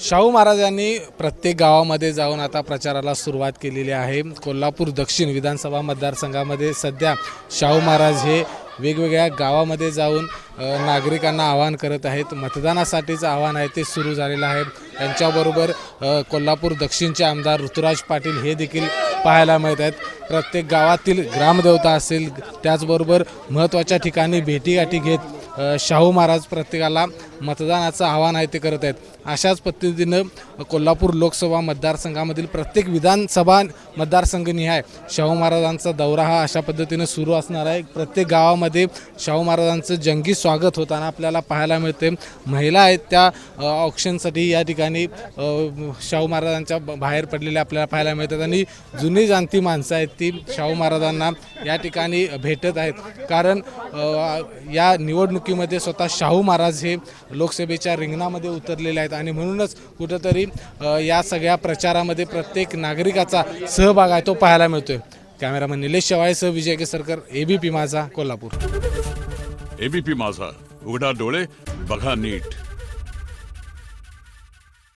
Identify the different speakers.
Speaker 1: शाहू महाराजांनी प्रत्येक गावामध्ये जाऊन आता प्रचाराला सुरुवात केलेली आहे. कोल्हापूर दक्षिण विधानसभा मतदारसंघामध्ये सध्या शाहू महाराज हे वेगवेगळ्या गावामध्ये जाऊन नागरिकांना आवाहन करत आहेत. मतदानासाठीचं आव्हान आहे ते सुरू झालेलं आहे. त्यांच्याबरोबर कोल्हापूर दक्षिणचे आमदार ऋतुराज पाटील हे देखील पाहायला मिळत आहेत. प्रत्येक गावातील ग्रामदेवता असेल त्याचबरोबर महत्त्वाच्या ठिकाणी भेटीगाठी घेत शाहू महाराज प्रत्येकाला मतदानाचं आव्हान आहे ते करत आहेत. अशाच पद्धतीनं कोल्हापूर लोकसभा मतदारसंघामधील प्रत्येक विधानसभा मतदारसंघनिहाय शाहू महाराजांचा दौरा हा अशा पद्धतीनं सुरू असणार आहे. प्रत्येक गावामध्ये शाहू महाराजांचं जंगी स्वागत होताना आपल्याला पाहायला मिळते महिला आहेत त्या ऑप्शनसाठी या ठिकाणी शाहू महाराजांच्या बाहेर पडलेल्या आपल्याला पाहायला मिळतात आणि जुनी जाणती माणसं आहेत ती शाहू महाराजांना या ठिकाणी भेटत आहेत. कारण या निवडणुकी निवडणुकीमध्ये स्वतः शाहू महाराज हे लोकसभेच्या रिंगणामध्ये उतरलेले आहेत. आणि म्हणूनच कुठंतरी या सगळ्या प्रचारामध्ये प्रत्येक नागरिकाचा सहभाग आहे तो पाहायला मिळतोय. कॅमेरामन निलेश शेवाळेसह विजय केसरकर एबीपी माझा कोल्हापूर.
Speaker 2: एबीपी माझा उघडा डोळे बघा नीट.